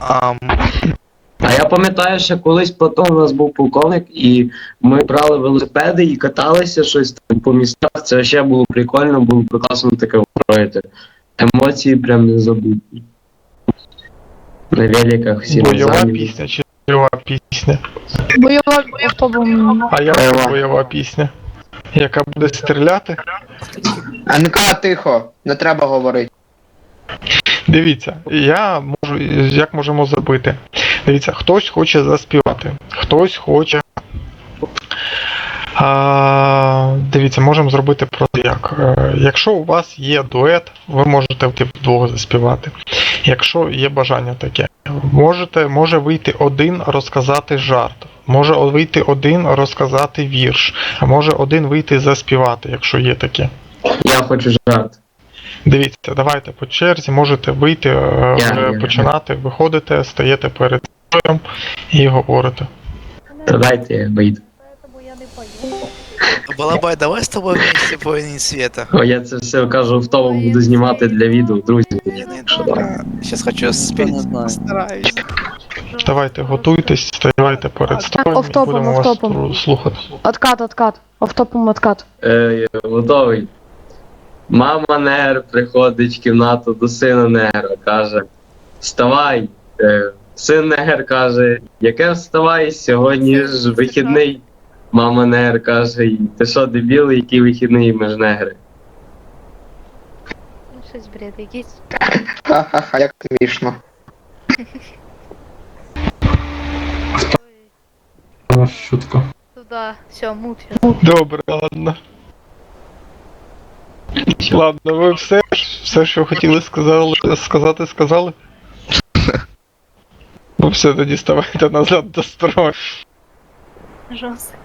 А, А я пам'ятаю, що колись потім у нас був полковник, і ми брали велосипеди і каталися щось там по містах. Це ще було прикольно, було прекрасно таке устроїти. Емоції прям не незабутні. На великах всі на Бойова залі. пісня чи бойова пісня? Бойова автобом. А як Бойова. бойова пісня? Яка буде стріляти? НК, тихо, не треба говорити. Дивіться, я можу. Як можемо зробити? Дивіться, хтось хоче заспівати, хтось хоче. А, дивіться, можемо зробити просто як. Е, Якщо у вас є дует, ви можете вдвох заспівати. Якщо є бажання таке, можете, може вийти один розказати жарт. Може вийти один розказати вірш, а може один вийти заспівати, якщо є таке. Я хочу жарт. Дивіться, давайте по черзі, можете вийти, е, вже я- починати, виходите, стаєте перед строєм і говорите. Та дайте вийду. Балабай, давай с тобой вместе воины света. О, я це все кажу в тому буду знімати для відео, друзі. Сейчас хочу спеть. Стараюсь. Давайте готуйтесь, ставайте перед строєм і Офтопом, будемо вас слухати. Откат, откат. Автопом откат. Е, готовий. Мама негр приходить в кімнату до сина негра, каже: Вставай. Е, син негр каже, яке вставай, сьогодні ж вихідний. Мама негр каже, ти що, дебіл, який вихідний, ми ж негри. Ну, щось бред якийсь. Ха-ха-ха, як смішно. Шутка. Туда, все, муть. Добре, ладно. Ладно, ви все, все, що хотіли сказали, сказати, сказали? Ну все, тоді ставайте назад до строю. Жорстко.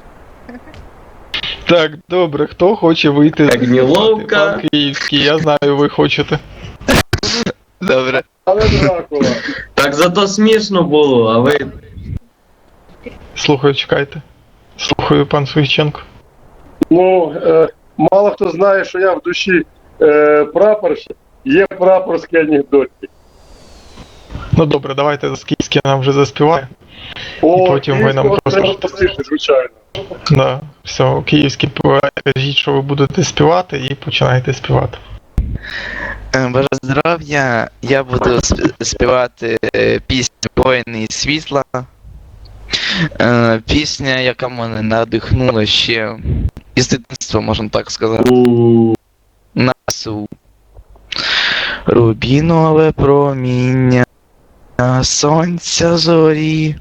Так, добре, хто хоче вийти Так неловко. Пан Київський, я знаю, ви хочете. Добре. Але Так зато смішно було, а ви. Слухаю, чекайте. Слухаю, пан Суїченко. Ну, е, мало хто знає, що я в душі прапорщик. Є прапорські анекдоти. Ну добре, давайте Скіський нам вже заспіває. О, Потім ви нам розкажете. звичайно. Да, все, київський поет, кажіть, що ви будете співати, і починайте співати. Е, Бажаю здоров'я. Я буду співати е, пісню Воїни і світла. Е, Пісня, яка мене надихнула ще із дитинства, можна так сказати. У, Насу. Рубінове проміння сонця зорі,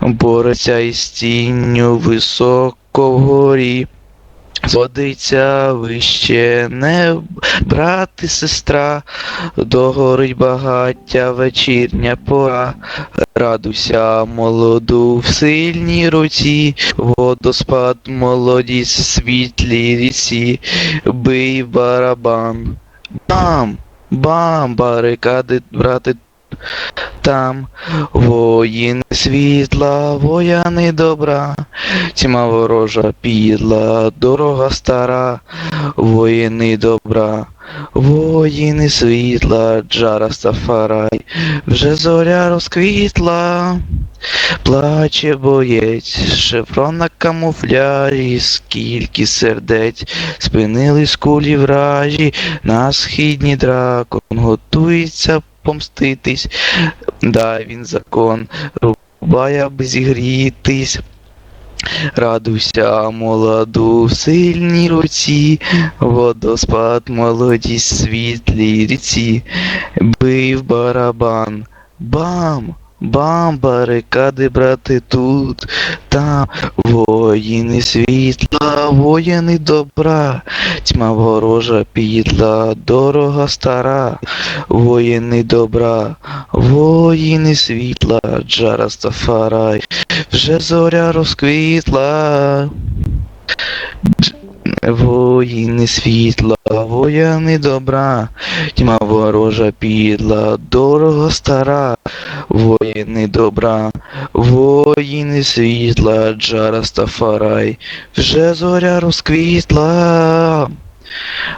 бореться із тінню високо вгорі. Водиться вище не брат і сестра, догорить багаття вечірня пора. Радуйся, молоду в сильній руці, водоспад молоді світлі ріці, бий барабан. Бам! Бам! Барикади, брати, там. Воїни світла, вояни добра, тьма ворожа підла, дорога стара, воїни добра, воїни світла, джара Сафарай, вже зоря розквітла. Плаче боєць, шеврон на камуфляжі, скільки сердець, спинились кулі вражі, на східні дракон готується помститись, дай він закон, рубає зігрітись. Радуйся, молоду, в сильній руці, водоспад, молодість, світлій ріці, бив барабан, бам! Бам, барикади, брати, тут, там, воїни світла, воїни добра, тьма ворожа підла, дорога стара, воїни добра, воїни світла, джара Стафарай, вже зоря розквітла. Воїни світла, воїни добра, тьма ворожа підла, дорога стара, воїни добра, воїни світла, джара Стафарай, вже зоря розквітла.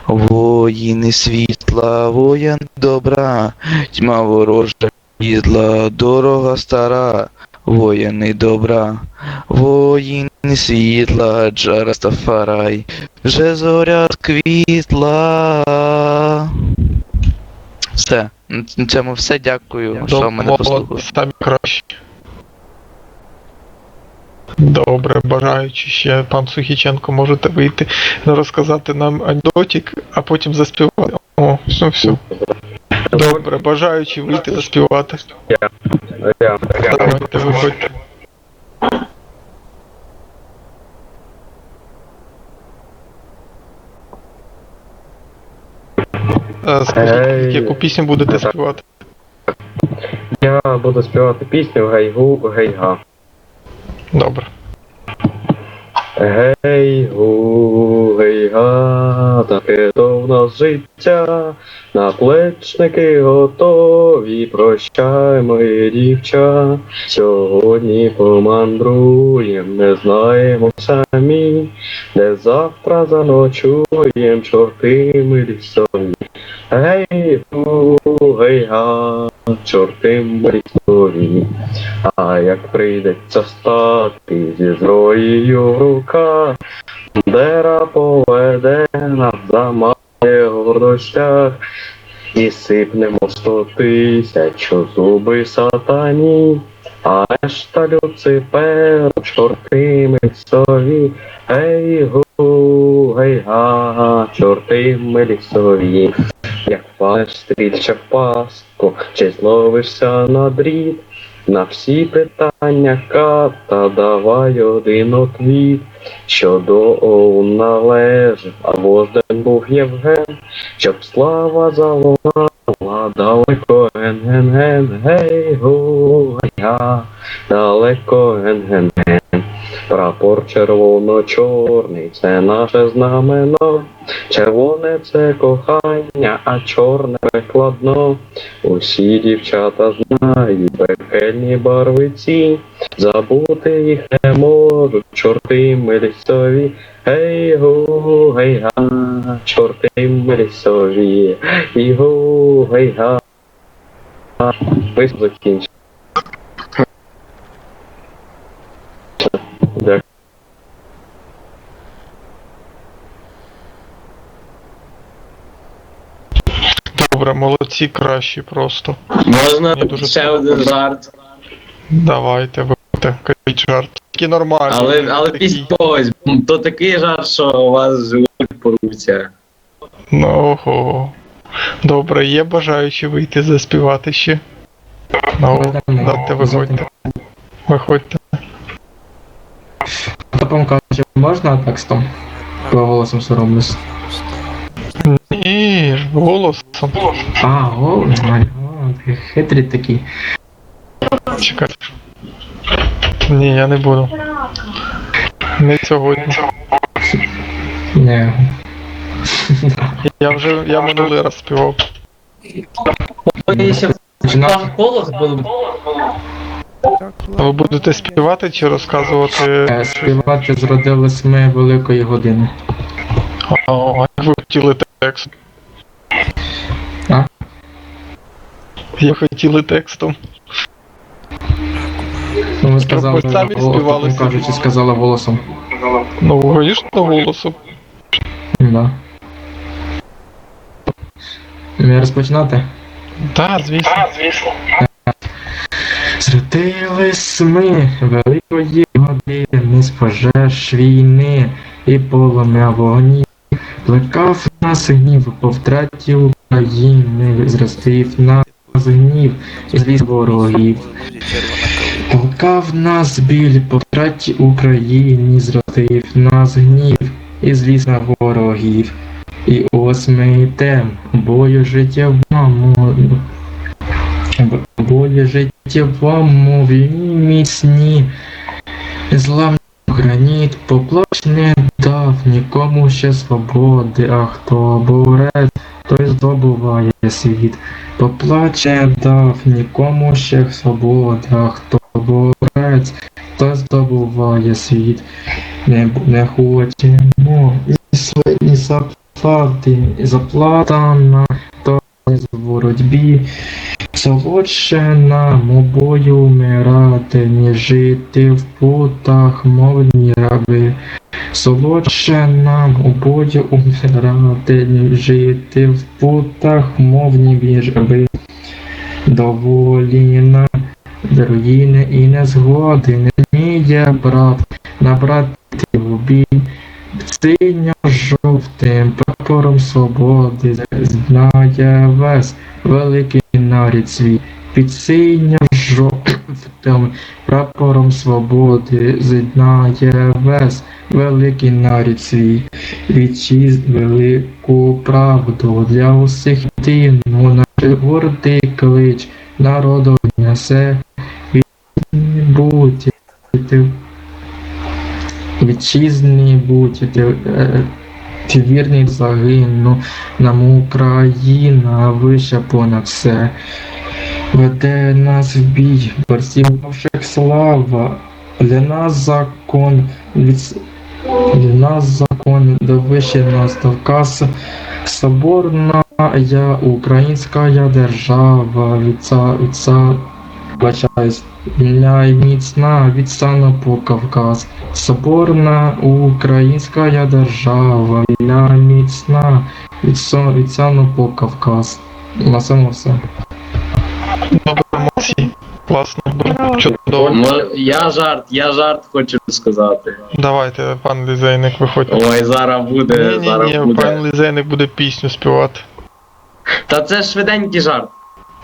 Воїни світла, воїн добра, тьма ворожа світла, дорога стара, воїни добра, воїни світла, Джарастафарай, вже зоря квітла. Все. На цьому все. Дякую, що мене послухали. самі краще. Добре, бажаючи ще пан Сухіченко, можете вийти розказати нам анекдотик, а потім заспівати. О, все, все. Добре, бажаючи вийти заспівати. Давайте виходьте. Скажіть, яку пісню будете співати? Я буду співати пісню Гейгу Гейга. Добре. Гей гу, гейга, таке то в нас життя, наплечники готові, прощай, мої дівча. Сьогодні помандруєм, не знаємо самі, де завтра заночуєм, чорти ми лісові. Гей гу, гейга, чорти ми лісові. А як прийдеться стати зі зброєю в руках, Бандера поведе нас замає гордостях, і сипнемо сто тисяч у зуби сатані, а решта Люцифер, чорти ми лісові, гей гу, гей га, чорти ми лісові. Як впадеш стрільче в пастку, чи зловишся на дріт, на всі питання ката давай один отвіт, що до а возден був Євген, щоб слава залунала далеко ген-ген-ген, гей гу, я, далеко ген-ген-ген. Прапор червоно-чорний, це наше знамено. Червоне це кохання, а чорне прикладно. Усі дівчата знають пекельні барвиці, забути їх не можуть, чорти ми лісові, гей гу, гей га, чорти ми лісові, і гу, гей га. Ми закінчили. Дякую. Добре, молодці, кращі просто. Можна Мені дуже ще сподобалось. один жарт, Давайте, виходьте, кажіть жарт. Тільки нормально. але, але після когось. То такий жарт, що у вас живуть поруться. Ну, ого. Добре, є бажаючі вийти заспівати ще. Ну, дайте виходьте. Виходьте. Топом можна текстом? Бо голосом соромлюсь. Голосом. А, голос, ай, о, хитрі такі. Чекайте. Ні, я не буду. Не сьогодні. Не. Я вже я минулий раз співав. Починав голос був. Ви будете співати чи розказувати? е, співати зродились ми великої години. А, як ви хотіли текст? Я хотіли текстом. Ну, ви сказали, ви самі голос, співали собі. кажучи, сказала голосом. Ну, звісно, голосом. Да. Мені розпочинати? Так, звісно. Зродились ми великої години з пожеж війни і полум'я вогні. Плекав нас гнів по втраті України, зростив нас і зліз ворогів. Плекав нас біль по втраті України, зростив нас гнів і зліз на ворогів. І ось ми йдем, бою життєвому, бою війні міцні. Зламний граніт поплач не дав нікому ще свободи, а хто борець, той здобуває світ. поплаче дав нікому ще свобода, хто борець, той здобуває світ. Не, не хочемо і сьогодні заплати, і заплата на той з боротьбі. Солодше нам обою вмирати, ніж жити в путах, мовні раби. Солодше нам обою умирати, ніж жити в путах, мовні віжби. Доволі нам руїни і незгоди, не вміє брат, набрати в бій. Синьо-жовтим прапором свободи знає весь великий нарід свій. Під синьо-жовтим прапором свободи знає весь великий нарід свій. Вітчиз велику правду для усіх єдину, наш гордий клич народу несе. Будьте, вітчизні будьте, е, ти вірний загину, нам Україна? Вища понад все. Веде нас в бій, борців наших слава, для нас закон, від... для нас закон, до вище нас. Кавказ, соборна я, українська держава, від ца, від ца, бачаюсь, вільна міцна, від сану по Кавказ. Соборна українська держава, вільна міцна, від, від сану по Кавказ. На цьому все. Добре, молодці. Класно, чудово. Мо- Я жарт, я жарт хочу сказати. Давайте, пан лізейник, виходьте. Ой, зараз буде, Ні, ні, зараз ні, буде. пан лізейник буде пісню співати. Та це швиденький жарт.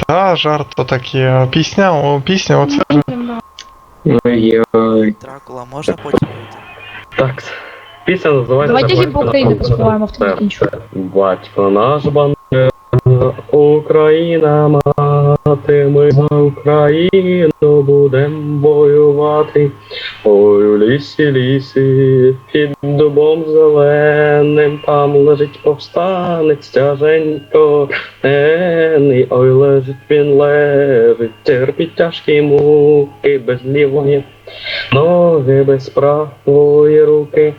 Та, жарт то таке. Пісня, о, пісня, оце Ой-ой. Дракула можна потім? Так. Пісня називається Давайте «Батько гімн України поспіваємо, в тому це Батько наш бандера, Україна мати, ми за Україну будем воювати. Ой, у лісі, лісі, під дубом зеленим, там лежить повстанець тяженько, ранений. ой, лежить він лежить, терпить тяжкі муки без лівої ноги, без правої руки.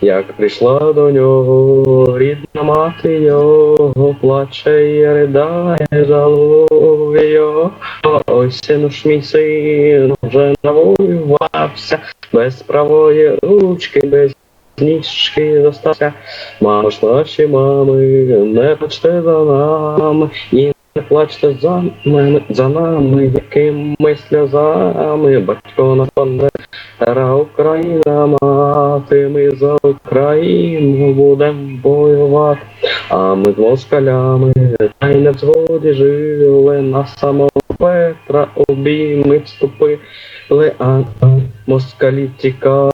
Як прийшла до нього рідна мати його, плаче і ридає, жалує його. Ой, сину ж мій син, вже навоювався, без правої ручки, без ніжки зостався. Мамо ж наші мами, не почти за нами, не плачте за мене, за нами, якими сльозами, батько на панде. Стара Україна мати, ми за Україну будем воювати, а ми з москалями та й не в згоді жили, на самого Петра обійми вступили, а, москалі тікали,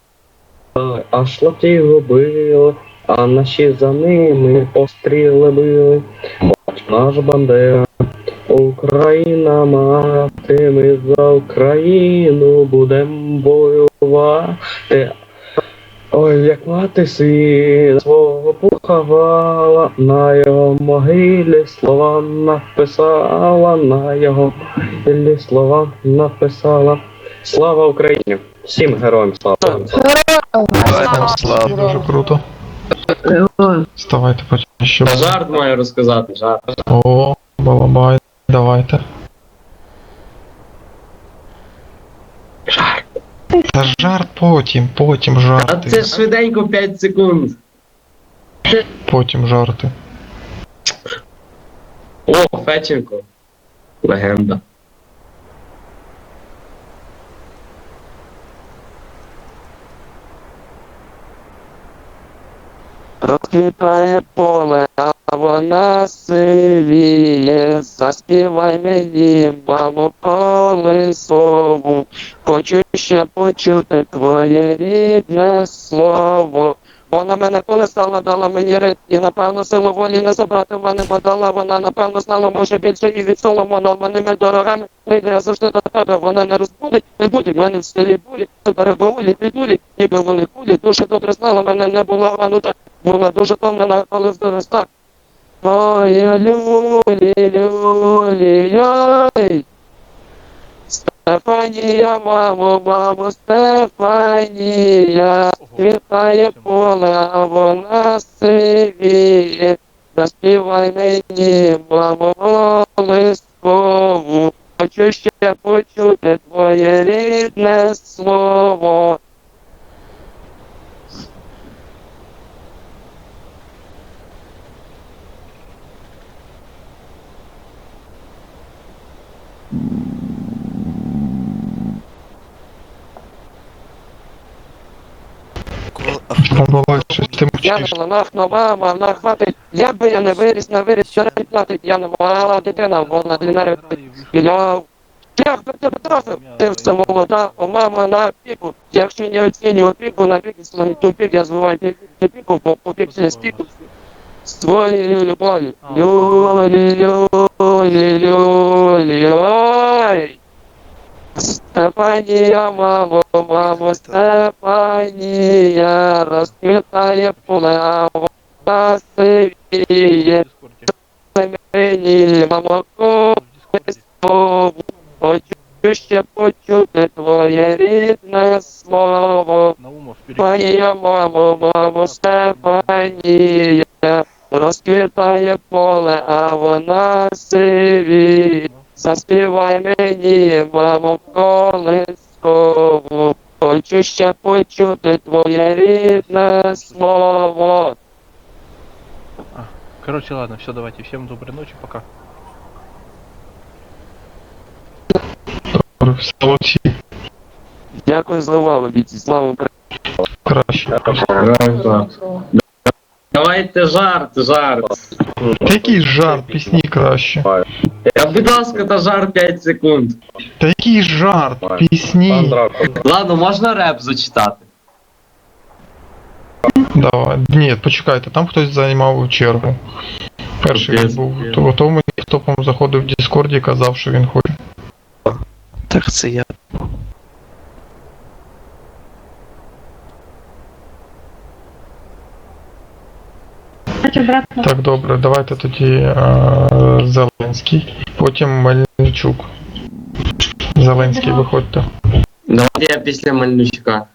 аж латів били, а наші за ними постріли били. Наш бандера, Україна мати, ми за Україну будем воювати. Ой, як мати сина свого поховала, на його могилі слова написала, на його могилі слова написала. Слава Україні! Всім героям слава! Героям слава. дуже круто. Вставайте потім ще. Та жарт маю розказати, жарт. О, балабай, давайте. Жарт. Та жарт потім, потім А жарти. це швиденько 5 секунд. Потім жарти. О, Феченко. Легенда. Розквітає поле, а вона сивіє, заспівай мені, мамо, колисову, хочу ще почути твоє рідне слово. Вона мене колесала, дала мені рит, і напевно силу волі не забрати в мене подала. Вона напевно знала, може більше і від Соломона. Мене дорогами прийде я завжди до тебе. Вона не розбудить, не буде в мене в селі булі, перебулі, підулі, ніби вони кулі. Дуже добре знала, мене не була ванута. Була дуже томлена, коли вздорож так. Ой, люлі, люлі, ой. Стефанія, мамо, мамо, Стефанія, світає поле, а вона сивіє. Заспівай мені, мамо, лискову. Хочу ще почути твоє рідне слово. Щось Я мовчиш. на нах мама, на хватить. Я би я не виріс, не виріс, що не платить. Я не мала дитина, вона для мене біля. Я б тебе трохи, ти все молода, о мама на піку. Якщо не оцінюю опіку, на піку свою тупік, я звиваю пі- піку, по по пік через піку. З твоєю любов'ю. Люлі, люлі, люлі, ой. Степанія, мамо, мамо, Степанія, розквітає поле, вона сивіє. Мені, мамо, колискову, хочу ще почути твоє рідне слово. Моя мамо, мамо, Степанія, розквітає поле, а вона сивіє. Заспівай мені, мамо, колискову, хочу ще почути твоє рідне слово. Короче, ладно, все, давайте. Всем доброй ночи, пока. Дякую за увагу, бійці, слава Україні. краще. Давайте жарт, жарт. Та який жарт, пісні краще. Я, будь ласка, та жарт 5 секунд. Та який жарт, пісні. Ладно, можна реп зачитати? Давай. Ні, почекайте, там хтось займав чергу. Перший він був. То, то мені топом заходив в Діскорді і казав, що він хоче. Так це я. Так, добре, давайте тоді е, Зеленський, потім Мельничук. Зеленський, виходьте. Давайте я після Мельничука.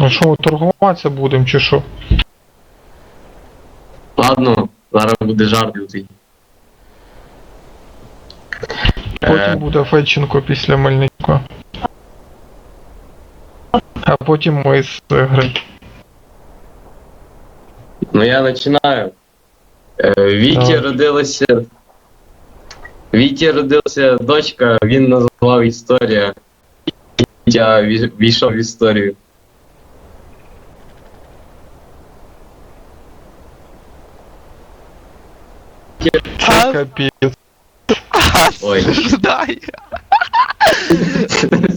Ну що, ми торгуватися будемо чи що? Ладно, зараз буде жарт лютий. Потім Е, буде Федченко після Мельничука. А потім ми з гри. Ну я починаю. Е, Віті родилася. Віті родилася дочка, він назвав історія. Вітя ві- війшов в історію. Це капець. Ой. Дай.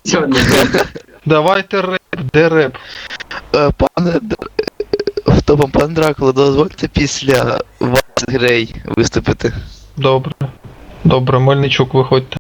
Все, не буде. Давайте реп, де реп? Е, Пане Е, пан Дракула, дозвольте після вас Грей виступити. Добре. Добре, Мельничук, виходьте.